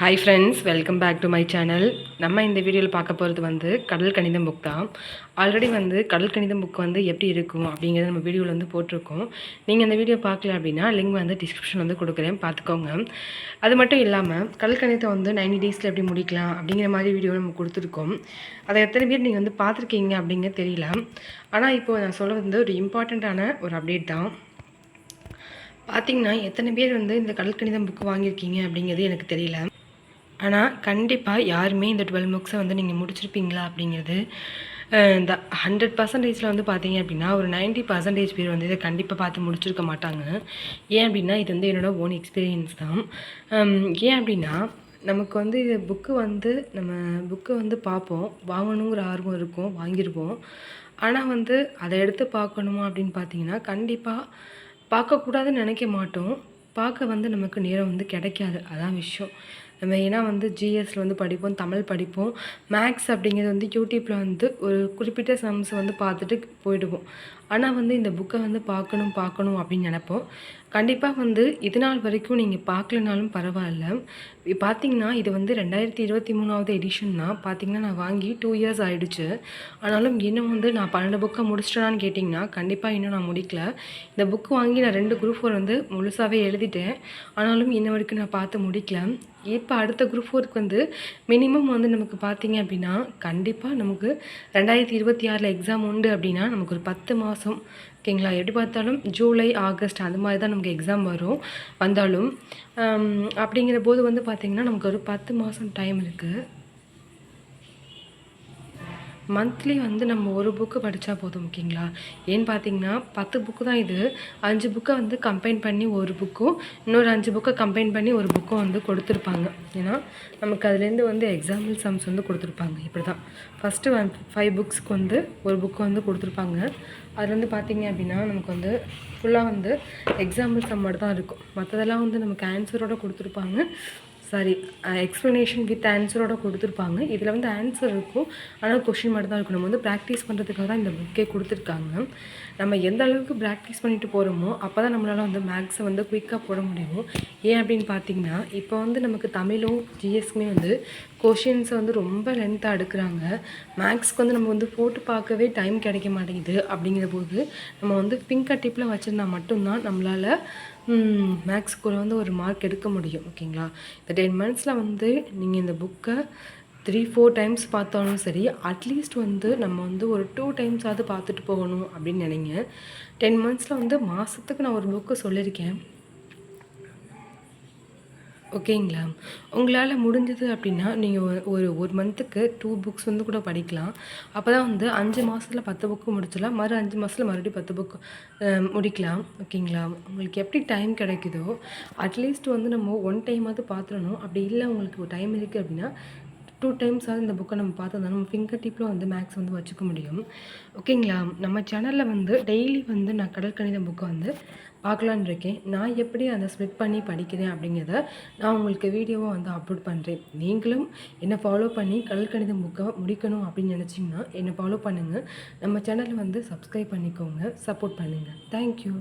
Hi friends welcome back to my channel நம்ம இந்த வீடியோவில் பார்க்க போகிறது வந்து கடல் கணிதம் புக் தான். ஆல்ரெடி வந்து கடல் கணிதம் புக் வந்து எப்படி இருக்கும் அப்படிங்கிறத நம்ம வீடியோவில் வந்து போட்டிருக்கோம். நீங்கள் இந்த வீடியோ பார்க்கல அப்படின்னா லிங்க் வந்து டிஸ்கிரிப்ஷன் வந்து கொடுக்குறேன். பார்த்துக்கோங்க. அது மட்டும் இல்லாமல் கடல் கணிதத்தை வந்து நைன்டி டேஸில் எப்படி முடிக்கலாம் அப்படிங்கிற மாதிரி வீடியோ நம்ம கொடுத்துருக்கோம். அதை எத்தனை பேர் நீங்கள் வந்து பார்த்துருக்கீங்க அப்படிங்க தெரியல. ஆனால் இப்போ நான் சொல்ல வந்து ஒரு இம்பார்ட்டண்ட்டான ஒரு அப்டேட் தான். பார்த்தீங்கன்னா எத்தனை பேர் வந்து இந்த கடல் கணிதம் புக்கு வாங்கியிருக்கீங்க அப்படிங்கிறது எனக்கு தெரியல. ஆனால் கண்டிப்பாக யாருமே இந்த டுவெல் புக்ஸை வந்து நீங்கள் முடிச்சிருப்பீங்களா அப்படிங்கிறது இந்த ஹண்ட்ரட் பர்சன்டேஜில் வந்து பார்த்தீங்க அப்படின்னா ஒரு 90% பர்சன்டேஜ் பேர் வந்து இதை கண்டிப்பாக பார்த்து முடிச்சிருக்க மாட்டாங்க. ஏன் அப்படின்னா இது வந்து என்னோட ஓன் எக்ஸ்பீரியன்ஸ் தான். ஏன் அப்படின்னா நமக்கு வந்து இது புக்கு வந்து நம்ம புக்கு வந்து பார்ப்போம். வாங்கணுங்கிற ஆர்வம் இருக்கும் வாங்கியிருப்போம் ஆனால் வந்து அதை எடுத்து பார்க்கணுமா அப்படின்னு பார்த்தீங்கன்னா கண்டிப்பாக பார்க்கக்கூடாதுன்னு நினைக்க மாட்டோம். பார்க்க வந்து நமக்கு நேரம் வந்து கிடைக்காது. அதான் விஷயம். மெயினாக வந்து ஜிஎஸ்ல வந்து படிப்போம் தமிழ் படிப்போம். மேக்ஸ் அப்படிங்கிறது வந்து யூடியூப்பில் வந்து ஒரு குறிப்பிட்ட சம்ஸ் வந்து பார்த்துட்டு போயிடுவோம். ஆனால் வந்து இந்த புக்கை வந்து பார்க்கணும் பார்க்கணும் அப்படின்னு நினைப்போம். கண்டிப்பாக வந்து இது நாள் வரைக்கும் நீங்கள் பார்க்கலனாலும் பரவாயில்ல. பார்த்தீங்கன்னா இது வந்து ரெண்டாயிரத்தி இருபத்தி மூணாவது எடிஷன் தான். பார்த்தீங்கன்னா நான் வாங்கி டூ இயர்ஸ் ஆகிடுச்சு ஆனாலும் இன்னும் வந்து நான் பன்னெண்டு புக்கை முடிச்சிட்டேனான்னு கேட்டிங்கன்னா கண்டிப்பாக இன்னும் நான் முடிக்கல. இந்த புக்கு வாங்கி நான் ரெண்டு குரூப் ஃபோர் வந்து முழுசாகவே எழுதிட்டேன். ஆனாலும் இன்ன வரைக்கும் நான் பார்த்து முடிக்கல. இப்போ அடுத்த குரூப் ஃபோருக்கு வந்து மினிமம் வந்து நமக்கு பார்த்தீங்க அப்படின்னா கண்டிப்பாக நமக்கு ரெண்டாயிரத்தி இருபத்தி ஆறில் எக்ஸாம் உண்டு அப்படின்னா நமக்கு ஒரு பத்து மாதம் ஓகேங்களா? எப்படி பார்த்தாலும் ஜூலை ஆகஸ்ட் அந்த மாதிரி தான் நமக்கு எக்ஸாம் வரும். வந்தாலும் அப்படிங்கிற போது வந்து பார்த்திங்கன்னா நமக்கு ஒரு பத்து மாதம் டைம் இருக்குது மந்த்லி வந்து நம்ம ஒரு புக்கு படித்தா போதும் ஓகேங்களா? ஏன்னு பார்த்தீங்கன்னா பத்து புக்கு தான் இது. அஞ்சு புக்கை வந்து கம்பைன் பண்ணி ஒரு புக்கும் இன்னொரு அஞ்சு புக்கை கம்பைன் பண்ணி ஒரு புக்கும் வந்து கொடுத்துருப்பாங்க. ஏன்னா நமக்கு அதுலேருந்து வந்து எக்ஸாம்பிள் சம்ஸ் வந்து கொடுத்துருப்பாங்க. இப்படி தான் ஃபஸ்ட்டு ஒன் ஃபைவ் புக்ஸ்க்கு வந்து ஒரு புக்கு வந்து கொடுத்துருப்பாங்க. அது வந்து பார்த்தீங்க அப்படின்னா நமக்கு வந்து ஃபுல்லாக வந்து எக்ஸாம்பிள் சம் மட்டும் தான் இருக்கும். மற்றதெல்லாம் வந்து நமக்கு ஆன்சரோடு கொடுத்துருப்பாங்க. சாரி எக்ஸ்ப்ளனேஷன் வித் ஆன்சரோட கொடுத்துருப்பாங்க. இதில் வந்து ஆன்சர் இருக்கும். ஆனால் கொஷின் மட்டும் தான் இருக்கும். நம்ம வந்து ப்ராக்டிஸ் பண்ணுறதுக்காக தான் இந்த புக்கே கொடுத்துருக்காங்க. நம்ம எந்த அளவுக்கு ப்ராக்டிஸ் பண்ணிட்டு போகிறோமோ அப்போ தான் நம்மளால் வந்து மேக்ஸை வந்து குயிக்காக போட முடியும். ஏன் அப்படின்னு பார்த்தீங்கன்னா இப்போ வந்து நமக்கு தமிழும் ஜிஎஸ்க்குமே வந்து கொஷின்ஸை வந்து ரொம்ப லென்த்தாக எடுக்கிறாங்க. மேக்ஸ்க்கு வந்து நம்ம வந்து போட்டு பார்க்கவே டைம் கிடைக்க மாட்டேங்குது அப்படிங்கிற போது நம்ம வந்து ஃபிங்கர் டிப்பில் வச்சுருந்தா மட்டும்தான் நம்மளால் மேக்ஸ்க்குள்ளே வந்து ஒரு மார்க் எடுக்க முடியும் ஓகேங்களா இந்த டென் மந்த்ஸில் வந்து நீங்கள் இந்த புக்கை த்ரீ ஃபோர் டைம்ஸ் பார்த்தாலும் சரி அட்லீஸ்ட் வந்து நம்ம வந்து ஒரு டூ டைம்ஸாவது பார்த்துட்டு போகணும் அப்படின்னு நினைங்க. டென் மந்த்ஸில் வந்து மாதத்துக்கு நான் ஒரு புக்கு சொல்லியிருக்கேன். ஓகேங்களா? உங்களால் முடிஞ்சது அப்படின்னா நீங்கள் ஒரு ஒரு மந்த்துக்கு டூ புக்ஸ் வந்து கூட படிக்கலாம். அப்போ தான் வந்து அஞ்சு மாதத்தில் பத்து புக்கு முடிச்சிடலாம். மறு அஞ்சு மாதத்தில் மறுபடியும் பத்து புக்கு முடிக்கலாம். ஓகேங்களா? உங்களுக்கு எப்படி டைம் கிடைக்குதோ அட்லீஸ்ட் வந்து நம்ம ஒன் டைமாவது பார்த்துடணும். அப்படி இல்லை உங்களுக்கு டைம் இருக்குது அப்படின்னா டூ டைம்ஸாவது இந்த புக்கை நம்ம பார்த்தா தான் நம்ம ஃபிங்கர் டிப்பில் வந்து மேக்ஸ் வந்து வச்சுக்க முடியும். ஓகேங்களா நம்ம சேனலில் வந்து டெய்லி வந்து நான் கடல் கணித புக்கை வந்து பார்க்கலான்னு இருக்கேன். நான் எப்படி அதை ஸ்ப்ளிட் பண்ணி படிக்கிறேன் அப்படிங்கிறத நான் உங்களுக்கு வீடியோவாக வந்து அப்லோட் பண்ணுறேன் நீங்களும் என்னை ஃபாலோ பண்ணி கடல் கணித புக்கை முடிக்கணும் அப்படின்னு நினச்சிங்கன்னா என்னை ஃபாலோ பண்ணுங்கள் நம்ம சேனலை வந்து சப்ஸ்கிரைப் பண்ணிக்கோங்க. சப்போர்ட் பண்ணுங்கள் தேங்க்யூ